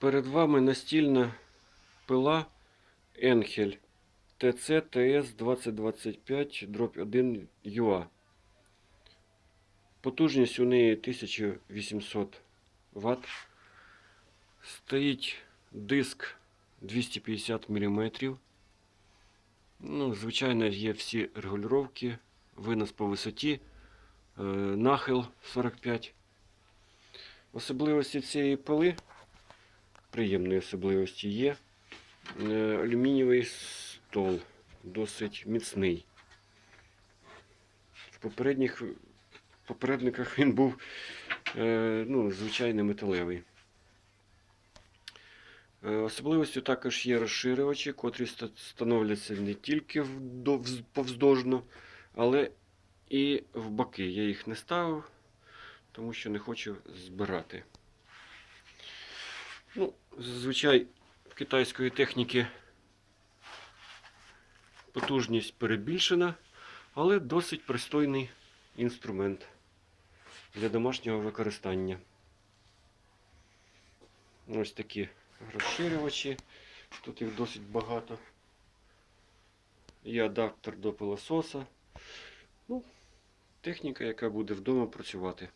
Перед вами настільна пила Енхель ТЦ ТС 2025 дробь 1 ЮА. Потужність у неї 1800 Вт. Стоїть диск 250 мм. Ну, звичайно, є всі регулювання, винос по висоті, е, нахил 45. Особливості цієї пили, приємні особливості є. Е, Алюмінієвий стол досить міцний. В попередніх попередниках він був е, ну, звичайний металевий. Е, Особливістю також є розширювачі, котрі становляться не тільки повздовжно, але і в боки. Я їх не ставив, тому що не хочу збирати. Ну, зазвичай в китайської техніки потужність перебільшена, але досить пристойний інструмент для домашнього використання. Ось такі розширювачі. Тут їх досить багато. Є адаптер до пилососа. Ну, техніка, яка буде вдома працювати.